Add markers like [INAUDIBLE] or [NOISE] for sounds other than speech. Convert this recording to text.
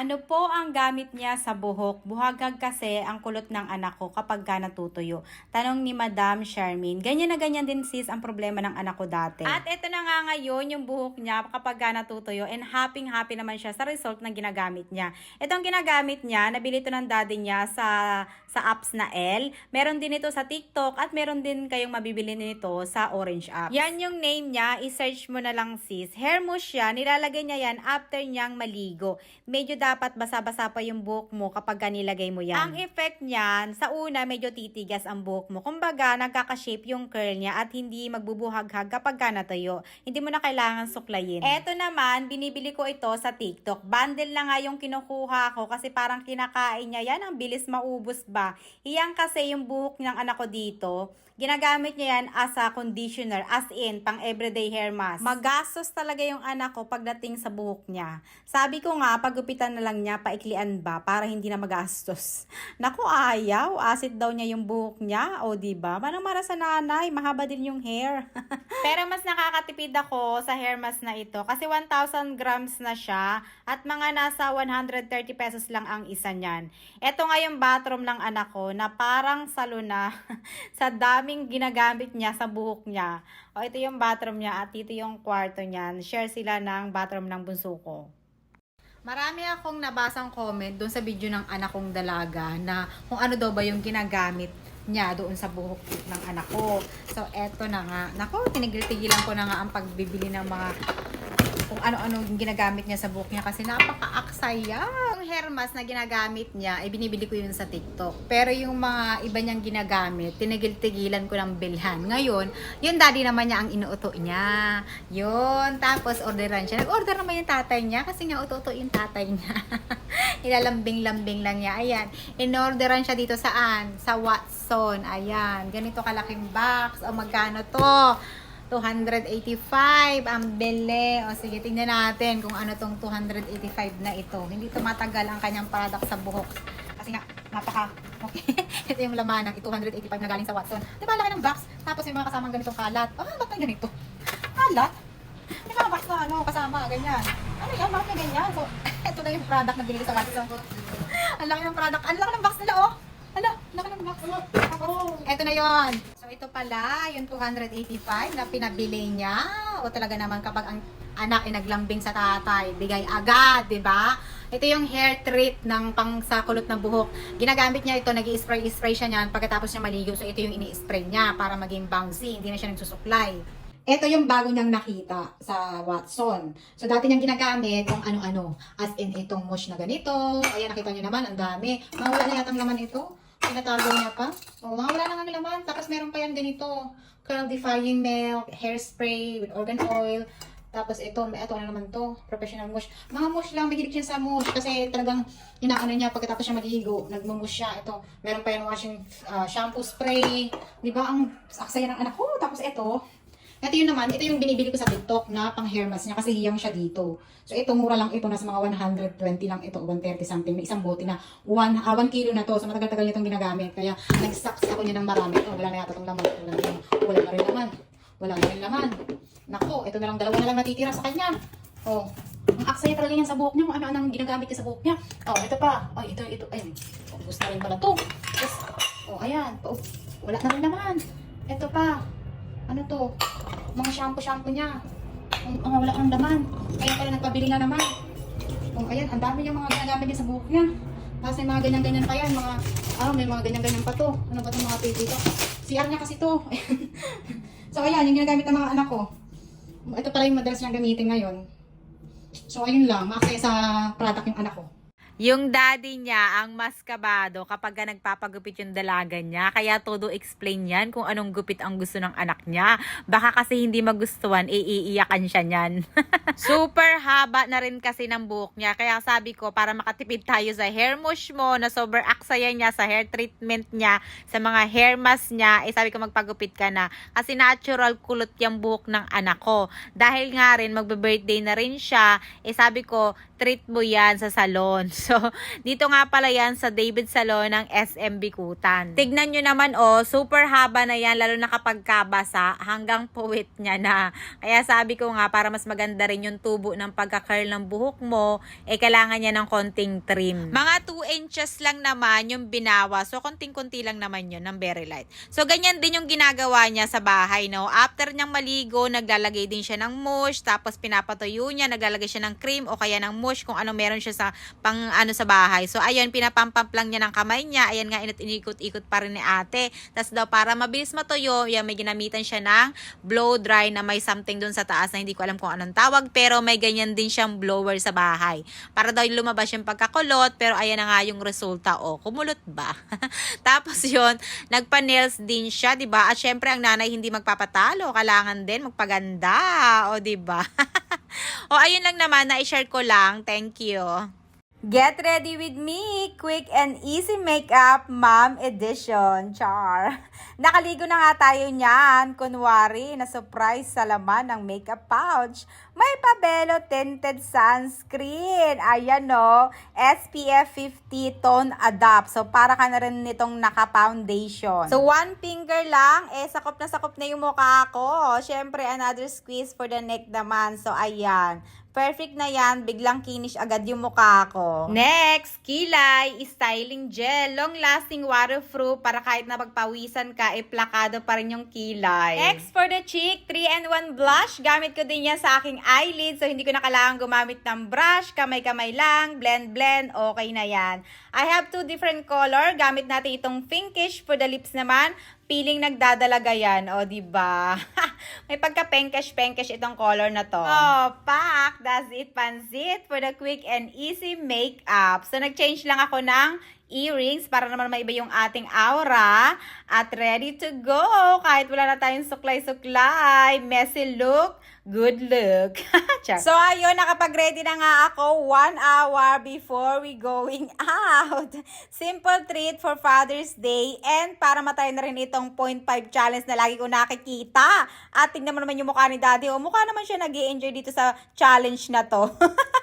Ano po ang gamit niya sa buhok? Buhagag kasi ang kulot ng anak ko kapag ka natutuyo. Tanong ni Madam Charmaine. Ganyan na ganyan din sis ang problema ng anak ko dati. At ito na nga ngayon yung buhok niya kapag ka natutuyo and happy happy naman siya sa result ng ginagamit niya. Itong ginagamit niya, nabili ito ng daddy niya sa sa apps na L. Meron din ito sa TikTok at meron din kayong mabibili nito sa Orange app. Yan yung name niya, i-search mo na lang sis. Hair mousse siya, nilalagay niya yan after niyang maligo. Medyo dapat basa-basa pa yung buhok mo kapag ka nilagay mo yan. Ang effect niyan, sa una medyo titigas ang buhok mo. Kumbaga, nagkaka-shape yung curl niya at hindi magbubuhaghag kapag ka natuyo. Hindi mo na kailangan suklayin. Eto naman, binibili ko ito sa TikTok. Bundle na nga yung kinukuha ko kasi parang kinakain niya yan. Ang bilis maubos ba? Iyan kasi yung buhok ng anak ko dito. Ginagamit niya yan as a conditioner, as in, pang everyday hair mask. Magastos talaga yung anak ko pagdating sa buhok niya. Sabi ko nga, pagupitan na lang niya, paiklian ba, para hindi na magastos. [LAUGHS] Naku, ayaw. Acid daw niya yung buhok niya. O, di ba? Manang mara sa nanay, mahaba din yung hair. [LAUGHS] Pero mas nakakatipid ako sa hair mask na ito kasi 1,000 grams na siya at mga nasa 130 pesos lang ang isa niyan. Ito nga yung bathroom ng anak ko na parang salo na [LAUGHS] sa daming ginagamit niya sa buhok niya. O ito yung bathroom niya at ito yung kwarto niyan. Share sila ng bathroom ng bunso ko. Marami akong nabasang comment doon sa video ng anak kong dalaga na kung ano daw ba yung ginagamit niya doon sa buhok ng anak ko. So, eto na nga. Nako, tinigil-tigilan ko na nga ang pagbibili ng mga kung ano-ano yung ginagamit niya sa buhok niya kasi napaka-aksaya. Yung hair na ginagamit niya, ay binibili ko yun sa TikTok. Pero yung mga iba niyang ginagamit, tinigil-tigilan ko ng bilhan. Ngayon, yung daddy naman niya ang inuuto niya. Yun. Tapos, orderan siya. Nag-order naman yung tatay niya kasi nga uto-uto yung tatay niya. [LAUGHS] Ilalambing-lambing lang niya. Ayan. In-orderan siya dito saan? Sa Watson. Ayan. Ganito kalaking box. O magkano to? 285 ang bili. O sige, tingnan natin kung ano tong 285 na ito. Hindi tumatagal ang kanyang product sa buhok. Kasi nga, napaka, okay. [LAUGHS] ito yung laman ng 285 na galing sa Watson. Di ba, laki ng box? Tapos yung mga kasamang ganitong kalat. Ah, ba't may ganito? Kalat? May mga box na ano, kasama, ganyan. Ano yan? Bakit may ganyan? So, [LAUGHS] ito na yung product na binili sa Watson. ang laki ng product. Ang laki ng box nila, oh. Hala, laki ng box. Ito na yon. Ito pala, yung 285 na pinabili niya. O talaga naman kapag ang anak ay naglambing sa tatay, bigay agad, di ba? Ito yung hair treat ng pang sa kulot ng buhok. Ginagamit niya ito, nag spray spray siya niyan pagkatapos niya maligo. So, ito yung ini-spray niya para maging bouncy. Hindi na siya nagsusuklay. Ito yung bago niyang nakita sa Watson. So, dati niyang ginagamit kung ano-ano. As in, itong mush na ganito. Ayan, nakita niyo naman, ang dami. Mawala na yatang laman ito. Tinatago niya pa. O, mga wala na nga laman. Tapos, meron pa yan ganito. Curl defying milk, hairspray with organ oil. Tapos ito, ito na naman to, professional mush. Mga mush lang, mahilig siya sa mush kasi talagang inaano niya pagkatapos siya maligo, nagmumush siya. Ito, meron pa yung washing ah, shampoo spray. Di ba ang aksaya ng anak ko? Tapos ito, ito yun naman, ito yung binibili ko sa TikTok na pang hair mask niya kasi hiyang siya dito. So ito, mura lang ito, nasa mga 120 lang ito, 130 something. May isang bote na 1, ah, 1 kilo na to. So matagal-tagal nitong ginagamit. Kaya nag-stocks ako niya ng marami. Ito, wala na yata itong laman. Wala na, wala na rin laman. Wala na rin laman. Nako, ito na lang, dalawa na lang natitira sa kanya. Oh, ang aksaya talaga yan sa buhok niya. Kung ano ang ginagamit niya sa buhok niya. Oh, ito pa. Oh, ito, ito. Ayun. Ubus na rin pala to. Yes. Oh, ayan. Oh, wala na rin naman. Ito pa. Ano to? Mga shampoo-shampoo niya. Ang mga wala kang laman. Kaya pala nagpabili na naman. Oh, ayan. Ang dami yung mga ginagamit niya sa buhok niya. Tapos may mga ganyan-ganyan pa yan. Mga, ah, may mga ganyan-ganyan pa to. Ano ba itong mga pipi to? CR niya kasi to. [LAUGHS] so, ayan. Yung ginagamit ng mga anak ko. Ito pala yung madalas niyang gamitin ngayon. So, ayun lang. Makasaya sa product yung anak ko. Yung daddy niya ang mas kabado kapag ka nagpapagupit yung dalaga niya. Kaya todo explain yan kung anong gupit ang gusto ng anak niya. Baka kasi hindi magustuhan, iiiyakan siya niyan. [LAUGHS] Super haba na rin kasi ng buhok niya. Kaya sabi ko, para makatipid tayo sa hair mush mo na sober aksaya niya sa hair treatment niya, sa mga hair mask niya, eh sabi ko magpagupit ka na. Kasi natural kulot yung buhok ng anak ko. Dahil nga rin, magbe-birthday na rin siya, eh sabi ko, treat mo yan sa salon. [LAUGHS] So, dito nga pala yan sa David Salon ng SM Bikutan. Tignan nyo naman, oh, super haba na yan, lalo na kapag kabasa, hanggang puwit niya na. Kaya sabi ko nga, para mas maganda rin yung tubo ng pagka-curl ng buhok mo, eh, kailangan niya ng konting trim. Mga 2 inches lang naman yung binawa. So, konting-konti lang naman yun ng very light. So, ganyan din yung ginagawa niya sa bahay, no? After niyang maligo, naglalagay din siya ng mush, tapos pinapatuyo niya, naglalagay siya ng cream o kaya ng mush kung ano meron siya sa pang ano sa bahay. So, ayun, pinapampamp lang niya ng kamay niya. Ayan nga, init inikot-ikot pa rin ni ate. Tapos daw, para mabilis matuyo, yan, may ginamitan siya ng blow dry na may something dun sa taas na hindi ko alam kung anong tawag, pero may ganyan din siyang blower sa bahay. Para daw lumabas yung pagkakulot, pero ayan na nga yung resulta. O, kumulot ba? [LAUGHS] Tapos yun, nagpa-nails din siya, 'di ba? At syempre ang nanay hindi magpapatalo, kailangan din magpaganda, o 'di ba? [LAUGHS] o ayun lang naman, na-share ko lang. Thank you. Get ready with me! Quick and easy makeup mom edition. Char! [LAUGHS] Nakaligo na nga tayo niyan. Kunwari, na surprise sa laman ng makeup pouch. May pabelo tinted sunscreen. Ayan no, SPF 50 Tone Adapt. So, para ka na rin nitong naka-foundation. So, one finger lang, eh, sakop na sakop na yung mukha ko. Siyempre, another squeeze for the neck naman. So, ayan. Perfect na yan. Biglang kinish agad yung mukha ko. Next, kilay, styling gel. Long-lasting waterproof para kahit na pagpawisan ka, eh, plakado pa rin yung kilay. Next, for the cheek, 3-in-1 blush. Gamit ko din yan sa aking eyelid. So, hindi ko na kailangan gumamit ng brush. Kamay-kamay lang. Blend-blend. Okay na yan. I have two different color. Gamit natin itong pinkish for the lips naman. Feeling nagdadalaga yan. O, di ba? [LAUGHS] May pagka-penkish-penkish itong color na to. Oh, pak! That's it, pansit for the quick and easy makeup. So, nag-change lang ako ng earrings para naman maiba yung ating aura. At ready to go! Kahit wala na tayong suklay-suklay. Messy look, good look. [LAUGHS] So, ayun, nakapag-ready na nga ako one hour before we going out. [LAUGHS] Simple treat for Father's Day and para matay na rin itong 0.5 challenge na lagi ko nakikita. At tingnan mo naman yung mukha ni Daddy. O, mukha naman siya nag enjoy dito sa challenge na to. [LAUGHS]